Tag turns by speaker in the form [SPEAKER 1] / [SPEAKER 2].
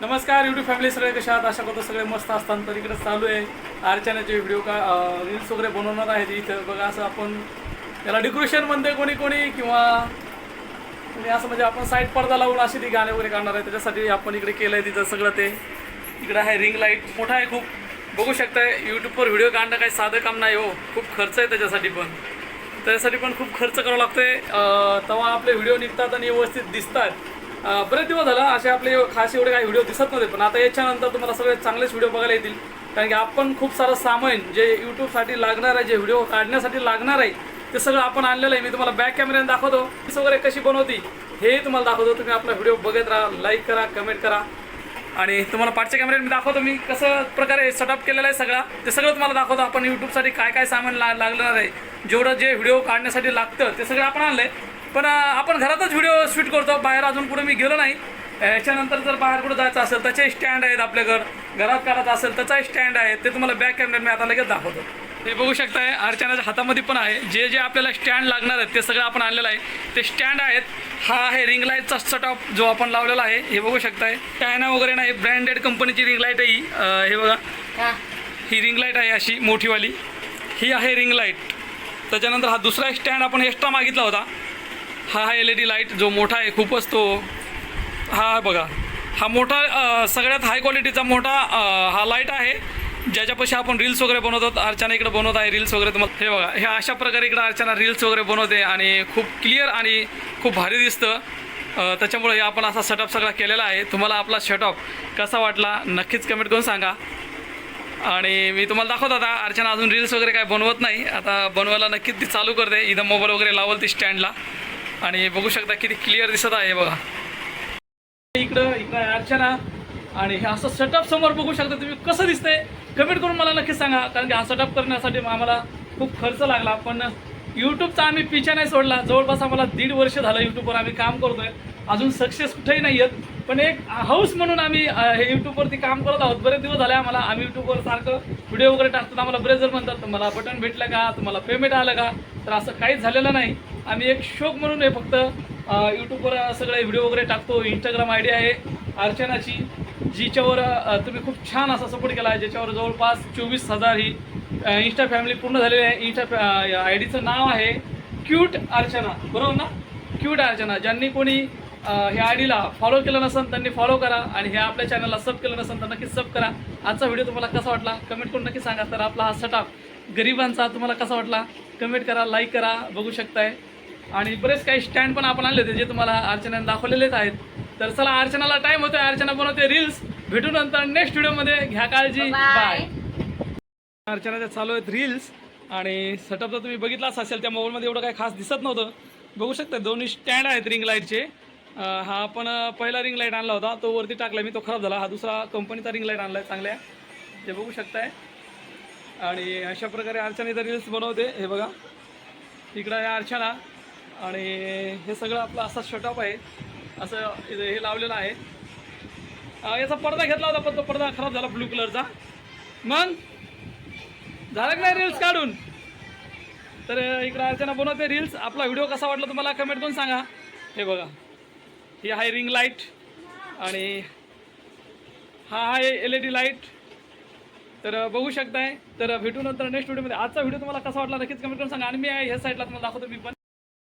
[SPEAKER 1] नमस्कार YouTube family सगळे कशा आहात? अशा करतो सगळे मस्त असतात तर इकडे चालू आहे. अर्चनाचे व्हिडिओ का रील्स वगैरे बनवणार आहेत इथं. बघा असं आपण याला डेकोरेशन म्हणते कोणी कोणी किंवा कोणी असं म्हणजे आपण साईड पडदा लावून अशी ती गाणे वगैरे काढणार आहे. त्याच्यासाठी आपण इकडे केलं आहे तिथं सगळं ते. इकडं आहे रिंग लाइट मोठा आहे खूप. बघू शकताय यूट्यूबवर व्हिडिओ काढणं काही साधं काम नाही हो. खूप खर्च आहे त्याच्यासाठी पण. त्याच्यासाठी पण खूप खर्च करावा लागतोय. आहे तेव्हा आपले व्हिडिओ निघतात आणि व्यवस्थित दिसतात. बरेच दिवस झाला असे आपले खास एवढे काही व्हिडिओ दिसत नव्हते पण आता याच्यानंतर तुम्हाला सगळे चांगलेच व्हिडिओ बघायला येतील. कारण की आपण खूप सारं सामान जे यूट्यूबसाठी लागणार आहे जे व्हिडिओ काढण्यासाठी लागणार आहे ते सगळं आपण आणलेलं आहे. मी तुम्हाला बॅक कॅमेऱ्याने दाखवतो. Pics वगैरे कशी बनवती हेही तुम्हाला दाखवतो. तुम्ही आपला व्हिडिओ बघत राहा लाईक करा कमेंट करा. आणि तुम्हाला पाठच्या कॅमेऱ्यात मी दाखवतो मी कसं प्रकारे सेटअप केलेलं आहे सगळा. ते सगळं तुम्हाला दाखवतो. आपण यूट्यूबसाठी काय काय सामान ला लागणार आहे जेवढं जे व्हिडिओ काढण्यासाठी लागतं ते सगळं आपण आणलं आहे पण आपण घरातच व्हिडिओ शूट करतो. बाहेर अजून कुठे मी गेलो नाही. याच्यानंतर जर बाहेर कुठं जायचं असेल त्याचे स्टँड आहेत आपल्या घर. घरात काढायचं असेल त्याचाही स्टँड आहे ते तुम्हाला बॅक कॅमेऱ्यात मी आता लगेच दाखवतो. हे बघू शकताय अर्चनाच्या हातामध्ये पण आहे. जे जे आपल्याला स्टँड लागणार आहेत ते सगळं आपण आणलेलं आहे. ते स्टँड आहेत. हा आहे रिंग लाईटचा सेटअप जो आपण लावलेला आहे. हे बघू शकताय. चायना वगैरे नाही ब्रँडेड कंपनीची रिंग लाइट आहे ही. हे बघा. ही. रिंग लाइट आहे अशी मोठीवाली. ही आहे रिंग लाइट त्याच्यानंतर हा दुसरा स्टँड आपण एक्स्ट्रा मागितला होता. हा हा एल ई डी लाइट जो मोठा आहे खूपच तो हा बघा. हा मोठा सगळ्यात हाय क्वालिटीचा मोठा हा लाइट आहे. ज्याच्यापाशी आपण रील्स वगैरे बनवतो अर्चना इकडे बनवत आहे रील्स वगैरे. तुम्हाला हे बघा हे अशा प्रकारे इकडे अर्चना रील्स वगैरे बनवते आणि खूप क्लिअर आणि खूप भारी दिसतं. त्याच्यामुळे हे आपण असा सेटअप सगळा केलेला आहे. तुम्हाला आपला सेटअप कसा वाटला नक्कीच कमेंट करून सांगा. आणि मी तुम्हाला दाखवत आता अर्चना अजून रील्स वगैरे काय बनवत नाही. आता बनवायला नक्कीच ती चालू करते. इथं मोबाईल वगैरे लावल ती स्टँडला आणि बघू शकता किती क्लिअर दिसत आहे बघा. इकडं इकडं आहे अर्चना आणि हे असं सेटअप समोर बघू शकता तुम्ही कसं दिसतंय. कमेंट करून मला नक्कीच सांगा कारण की हा सेटअप करण्यासाठी आम्हाला खूप खर्च लागला. पण यूट्यूबचा आम्ही पिछा नाही सोडला. जवळपास आम्हाला दीड वर्ष झालं यूट्यूबवर आम्ही काम करतोय. अजून सक्सेस कुठेही नाही आहेत पण एक हाऊस म्हणून आम्ही हे यूट्यूबवरती काम करत आहोत. बरेच दिवस झाले आम्हाला आम्ही यूट्यूबवर सारखं व्हिडिओ वगैरे टाकतो आम्हाला बरेच जर म्हणतात तुम्हाला बटन भेटलं का? तुम्हाला पेमेंट आलं का? तर असं काहीच झालेलं नाही. आम्ही एक शोक म्हणून हे फक्त यूट्यूबवर सगळे व्हिडिओ वगैरे टाकतो. इंस्टाग्राम आय डी आहे अर्चनाची जिच्यावर तुम्ही खूप छान असा सपोर्ट केला आहे ज्याच्यावर जवळपास चोवीस हजार ही इंस्टा फॅमिली पूर्ण झालेली आहे. इंस्टा आय डीचं नाव आहे क्यूट अर्चना बरोबर ना? क्यूट अर्चना ज्यांनी कोणी ह्या आय डीला फॉलो केलं नसेल त्यांनी फॉलो करा आणि ह्या आपल्या चॅनलला सब केलं नसेल तर नक्की सब करा. आजचा व्हिडिओ तुम्हाला कसा वाटला? कमेंट करून नक्की सांगा. तर आपला हा सटाप गरिबांचा तुम्हाला कसा वाटला? कमेंट करा लाईक करा. बघू शकताय. आणि बरेच काही स्टँड पण आपण आणले होते जे तुम्हाला अर्चनाने दाखवलेलेच आहेत. तर चला अर्चनाला टाईम होतोय. अर्चना बनवते रील्स भेटू नंतर नेक्स्ट व्हिडिओमध्ये घ्या काळजी. बाय अर्चनाच्या चालू आहेत रील्स आणि सेटअप जर तुम्ही बघितलाच असेल त्या मोबाईलमध्ये एवढं काही खास दिसत नव्हतं. बघू शकता दोन्ही स्टँड आहेत रिंग लाईटचे हा आपण पहिला रिंग लाइट आणला होता. तो वरती टाकला मी तो खराब झाला. हा दुसरा कंपनीचा रिंग लाइट आणला आहे चांगल्या. ते बघू शकताय. आणि अशा प्रकारे अर्चना इथं रील्स बनवते. हे बघा. इकडं आहे अर्चना. आणि हे सगळं आपलं असा शटअप आहे. असं इथं हे लावलेलं आहे. याचा पडदा घेतला होता पण तो पडदा खराब झाला ब्लू कलरचा मग? झालं की नाही रील्स काढून? तर इकडं अर्चना बनवते रील्स आपला व्हिडिओ कसा वाटला तुम्हाला कमेंट करून सांगा. हे बघा. ही आहे रिंग लाइट आणि हा आहे एल ई डी लाइट तर बघू शकताय. तर भेटू नंतर नेक्स्ट व्हिडिओमध्ये आजचा व्हिडिओ तुम्हाला कसा वाटला नक्कीच कमेंट करून सांगा. आणि मी आहे ह्या साईडला तुम्हाला दाखवतो मी पण.